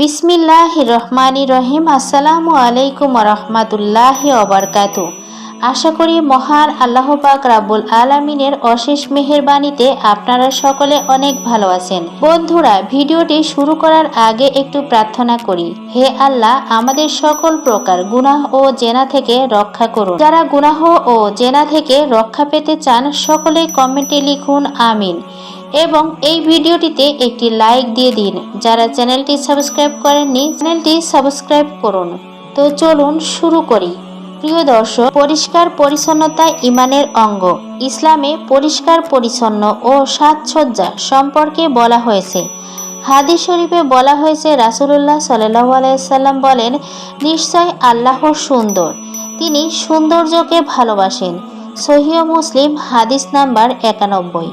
বিসমিল্লাহ রহমানি রহিম। আসসালামু আলাইকুম রহমাতুল্লাহ অবরকাতু আশা করি মহান আল্লাহ পাক রাব্বুল আলামিনের অশেষ মেহেরবানিতে আপনারা সকলে অনেক ভালো আছেন। বন্ধুরা, ভিডিওটি শুরু করার আগে একটু প্রার্থনা করি। হে আল্লাহ, আমাদের সকল প্রকার গুনাহ ও জেনা থেকে রক্ষা করুন। যারা গুনাহ ও জেনা থেকে রক্ষা পেতে চান সকলে কমেন্টে লিখুন, আমিন। এবং এই ভিডিওটিতে একটি লাইক দিয়ে দিন। যারা চ্যানেলটি সাবস্ক্রাইব করেননি, চ্যানেলটি সাবস্ক্রাইব করুন। তো চলুন শুরু করি। প্রিয় দর্শক, পরিষ্কার পরিচ্ছন্নতা ইমানের অঙ্গ। ইসলামে পরিষ্কার পরিচ্ছন্ন ও সাজসজ্জা সম্পর্কে বলা হয়েছে। হাদিস শরীফে বলা হয়েছে, রাসুলুল্লাহ সাল্লাহ আলাইসাল্লাম বলেন, নিশ্চয় আল্লাহ সুন্দর। তিনি সৌন্দর্যকে ভালোবাসেন। সহিহ মুসলিম হাদিস নাম্বার একানব্বই।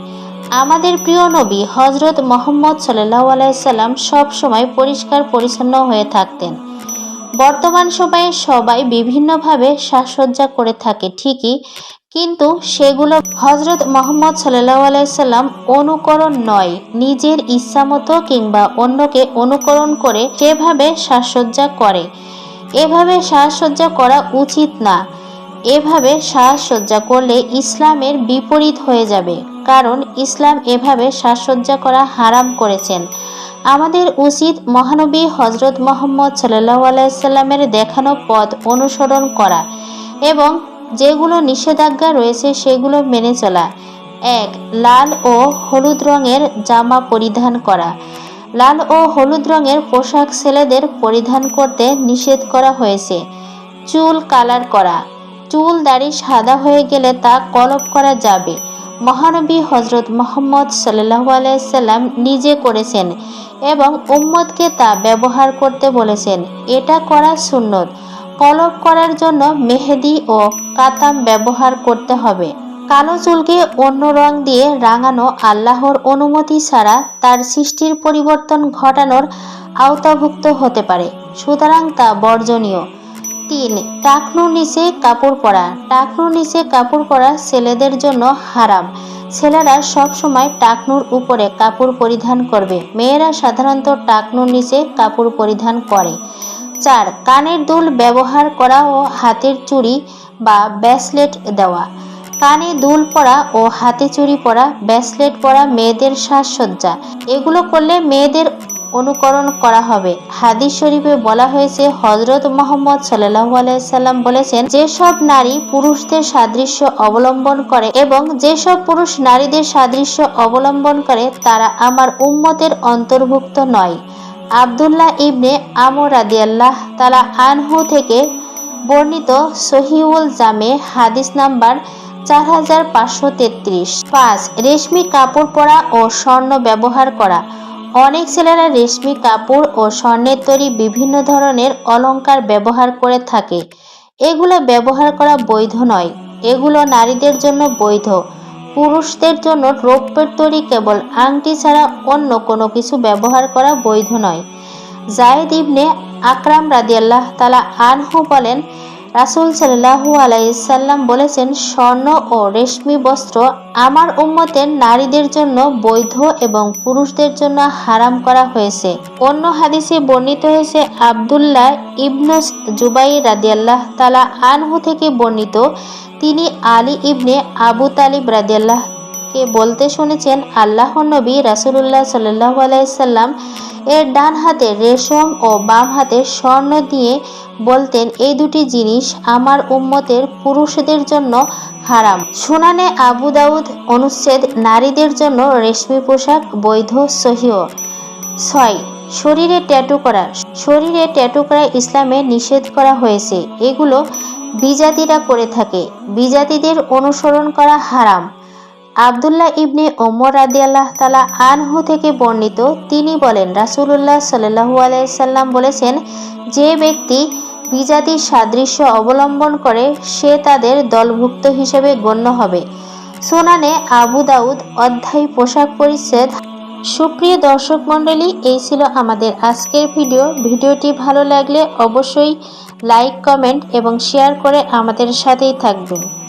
আমাদের প্রিয় নবী হজরত মোহাম্মদ সাল্লাহ আলাইসাল্লাম সবসময় পরিষ্কার পরিচ্ছন্ন হয়ে থাকতেন। বর্তমান সময়ে সবাই বিভিন্নভাবে সাজসজ্জা করে থাকে ঠিকই, কিন্তু সেগুলো হজরত মোহাম্মদ সাল্লাহ আলাইসাল্লাম অনুকরণ নয়, নিজের ইচ্ছামতো কিংবা অন্যকে অনুকরণ করে সেভাবে সাজসজ্জা করে। এভাবে সাজসজ্জা করা উচিত না। এভাবে সাজসজ্জা করলে ইসলামের বিপরীত হয়ে যাবে। কারণ ইসলাম এভাবে সাজসজ্জা করা হারাম করেছেন। আমাদের উচিত মহানবী হজরত মোহাম্মদ সাল্লাহ আলাইসাল্লামের দেখানো পথ অনুসরণ করা এবং যেগুলো নিষেধাজ্ঞা রয়েছে সেগুলো মেনে চলা। এক, লাল ও হলুদ রঙের জামা পরিধান করা। লাল ও হলুদ রঙের পোশাক ছেলেদের পরিধান করতে নিষেধ করা হয়েছে। চুল কালার করা। চুল দাড়ি সাদা হয়ে গেলে তা কলপ করা যাবে। মহানবী হজরত মোহাম্মদ সাল্লাহ আলাইসাল্লাম নিজে করেছেন এবং উম্মদকে তা ব্যবহার করতে বলেছেন। এটা করা সুন্নত। কলপ করার জন্য মেহেদি ও কাতাম ব্যবহার করতে হবে। কালো চুলকে অন্য রং দিয়ে রাঙানো আল্লাহর অনুমতি ছাড়া তার সৃষ্টির পরিবর্তন ঘটানোর আওতাভুক্ত হতে পারে। সুতরাং তা বর্জনীয়। তিন টাকনুর নিচে কাপড় পরা। টাকনুর নিচে কাপড় পরা ছেলেদের জন্য হারাম। ছেলেরা সব সময় টাকনুর উপরে কাপড় পরিধান করবে। মেয়েরা সাধারণত টাকনুর নিচে কাপড় পরিধান করে। চার, কানের দুল ব্যবহার করা ও হাতের চুড়ি বা ব্যাসলেট দেওয়া। কানে দুল পরা ও হাতে চুড়ি পরা, ব্যাসলেট পরা মেয়েদের সাজসজ্জা। এগুলো করলে মেয়েদের অনুকরণ করা হবে। হাদিস শরীফে বলা হয়েছে হজরত মোহাম্মদ সাল্লাহ আলাইসাল্লাম বলেছেন, যেসব নারী পুরুষদের সাদৃশ্য অবলম্বন করে এবং যেসব পুরুষ নারীদের সাদৃশ্য অবলম্বন করে, তারা আমার উম্মতের অন্তর্ভুক্ত নয়। আবদুল্লাহ ইবনে আমর রাদিয়াল্লাহ তালা আনহু থেকে বর্ণিত সহিউল জামে হাদিস নাম্বার চার হাজার পাঁচশো তেত্রিশ। পাঁচ, রেশমি কাপড় পরা ও স্বর্ণ ব্যবহার করা। অনেক ছেলেরা রেশমি কাপড় ও স্বর্ণের তৈরি বিভিন্ন ধরনের অলংকার ব্যবহার করে থাকে। এগুলো ব্যবহার করা বৈধ নয়। এগুলো নারীদের জন্য বৈধ। পুরুষদের জন্য রৌপ্যের তৈরি কেবল আংটি ছাড়া অন্য কোনো কিছু ব্যবহার করা বৈধ নয়। জায়েদ ইবনে আকরাম রাদিয়াল্লাহ তালা আনহু বলেন রাসুল সাল্লাহু আলাইসাল্লাম বলেছেন, স্বর্ণ ও রেশমি বস্ত্র আমার উম্মতের নারীদের জন্য বৈধ এবং পুরুষদের জন্য হারাম করা হয়েছে। অন্য হাদিসে বর্ণিত হয়েছে, আবদুল্লাহ ইবনুস জুবাই রাদিয়াল্লাহ তালা আনহু থেকে বর্ণিত, তিনি আলী ইবনে আবু তালিব রাদিয়াল্লাহ কে বলতে শুনেছেন আল্লাহ নবী রাসুল্লাহ সাল্লাহ আলাইসাল্লাম এর ডান হাতে রেশম ও বাম হাতে স্বর্ণ দিয়ে বলতেন, এই দুটি জিনিস আমার উম্মতের পুরুষদের জন্য হারাম। সুনানে আবু দাউদ অনুচ্ছেদ, নারীদের জন্য রেশমি পোশাক বৈধ সহিও ছয়, শরীরে ট্যাটু করা। শরীরে ট্যাটু করা ইসলামে নিষেধ করা হয়েছে। এগুলো বিজাতিরা করে থাকে। বিজাতিদের অনুসরণ করা হারাম। আবদুল্লাহ ইবনে ওমর রাদিয়াল্লাহ তালা আনহু থেকে বর্ণিত, তিনি বলেন, রাসুলুল্লাহ সাল্লু আলাইসাল্লাম বলেছেন, যে ব্যক্তি বিজাতির সাদৃশ্য অবলম্বন করে, সে তাদের দলভুক্ত হিসেবে গণ্য হবে। সোনানে আবু দাউদ অধ্যায় পোশাক পরিচ্ছেদ। সুপ্রিয় দর্শক মণ্ডলী, এই ছিল আমাদের আজকের ভিডিও। ভিডিওটি ভালো লাগলে অবশ্যই লাইক, কমেন্ট এবং শেয়ার করে আমাদের সাথেই থাকবেন।